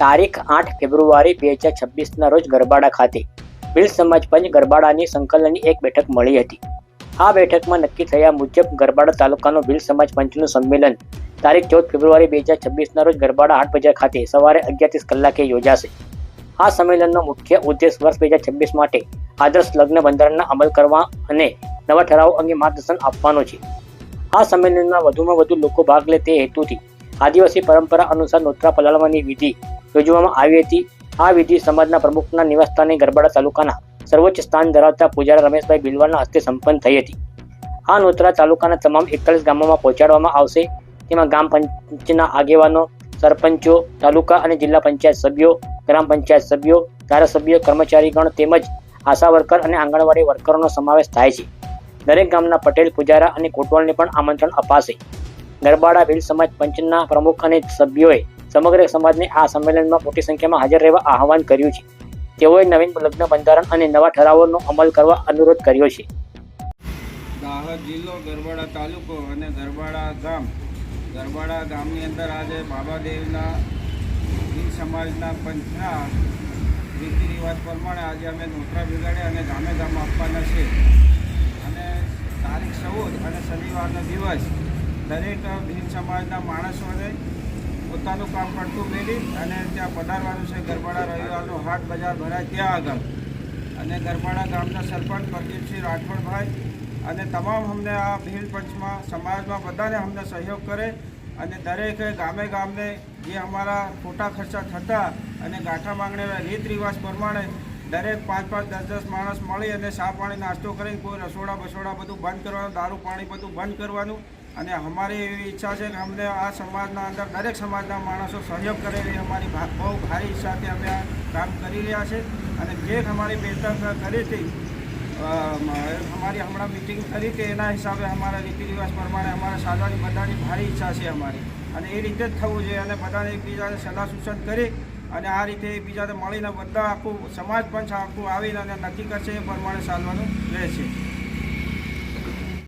તારીખ આઠ ફેબ્રુઆરી બે હજાર છવ્વીસના રોજ ગરબાડા ખાતે ભીલ સમાજ પંચ ગરબાડાની સંકલનની એક બેઠક મળી હતી. આ બેઠકમાં નક્કી થયા મુજબ ગરબાડા તાલુકાનું ભીલ સમાજ પંચનું સંમેલન તારીખ ચૌદ ફેબ્રુઆરી બે હજાર છવ્વીસના રોજ ગરબાડા આઠ બજાર ખાતે સવારે અગિયાર કલાકે યોજાશે. આ સંમેલનનો મુખ્ય ઉદ્દેશ વર્ષ બે હજાર છવ્વીસ માટે આદર્શ લગ્ન બંધારણના અમલ કરવા અને નવા ઠરાવો અંગે માર્ગદર્શન આપવાનો છે. આ સંમેલનમાં વધુમાં વધુ લોકો ભાગ લે તે હેતુથી આદિવાસી પરંપરા અનુસાર નોતરા પલાળવાની વિધિ યોજવામાં આવી હતી. આ વિધિ સમાજના પ્રમુખના નિવાસસ્થાને ગરબાડા તાલુકાના સર્વોચ્ચ સ્થાન ધરાવતા પૂજારા રમેશભાઈ બિલવાના હસ્તે સંપન્ન થઈ હતી. આ નોતરા તાલુકાના તમામ એકતાલીસ ગામોમાં પહોંચાડવામાં આવશે. તેમાં ગામ પંચના આગેવાનો, સરપંચો, તાલુકા અને જિલ્લા પંચાયત સભ્યો, ગ્રામ પંચાયત સભ્યો, ધારાસભ્યો, કર્મચારીગણ તેમજ આશા વર્કર અને આંગણવાડી વર્કરોનો સમાવેશ થાય છે. દરેક ગામના પટેલ, પૂજારા અને કોટવાલને પણ આમંત્રણ અપાશે. ગરબાડા ભીલ સમાજ પંચના પ્રમુખ અને સભ્યોએ સમગ્ર સમાજને આ સંમેલનમાં મોટી સંખ્યામાં હાજર રહેવા આહવાન કર્યું છે. તેઓએ નવીન લગ્ન બંધારણ અને નવા ઠરાવોનો અમલ કરવા અનુરોધ કર્યો છે. દાહોદ જિલ્લો ગરબાડા તાલુકો અને ગરબાડા ગામ. ગરબાડા ગામની અંદર આજે બાબાદેવના ભીલ સમાજના પંચના રીતિ રિવાજ પ્રમાણે આજે અમે નોતરા બિગાડ્યા અને ગામે ગામ આપવાના છે. અને તારીખ ચૌદ અને શનિવારનો દિવસ દરેક ભીલ સમાજના માણસોને પોતાનું કામ પડતું મેળવી અને ત્યાં પધારવાનું છે ગરબાડા રવિવારનો હાટ બજાર ભરાય ત્યાં આગળ. અને ગરબાડા ગામના સરપંચ પ્રદીપસિંહ રાઠોડભાઈ અને તમામ અમને આ ભીલ પંચમાં, સમાજમાં બધાને અમને સહયોગ કરે અને દરેકે ગામે ગામને જે અમારા ખોટા ખર્ચા થતા અને ગાંઠા માંગણીના રીત રિવાજ પ્રમાણે દરેક પાંચ પાંચ દસ દસ માણસ મળી અને ચા પાણી નાસ્તો કરીને કોઈ રસોડા બસોડા બધું બંધ કરવાનું, દારૂ પાણી બધું બંધ કરવાનું અને અમારી એવી ઈચ્છા છે કે અમને આ સમાજના અંદર દરેક સમાજના માણસો સહયોગ કરે એવી અમારી બહુ ભારી ઈચ્છાથી અમે આ કામ કરી રહ્યા છે. અને જે અમારી બેઠક કરી હતી અમારી હમણાં મિટિંગ કરી હતી એના હિસાબે અમારા રીતિ રિવાજ પ્રમાણે અમારા સાધવાની બધાની ભારી ઈચ્છા છે અમારી. અને એ રીતે જ થવું જોઈએ અને બધાને એકબીજાને સલાહ સૂચન કરી અને આ રીતે એકબીજાને મળીને બધા આખું, સમાજ પંચ આખું આવીને અને નક્કી કરશે એ પ્રમાણે ચાલવાનું રહેશે.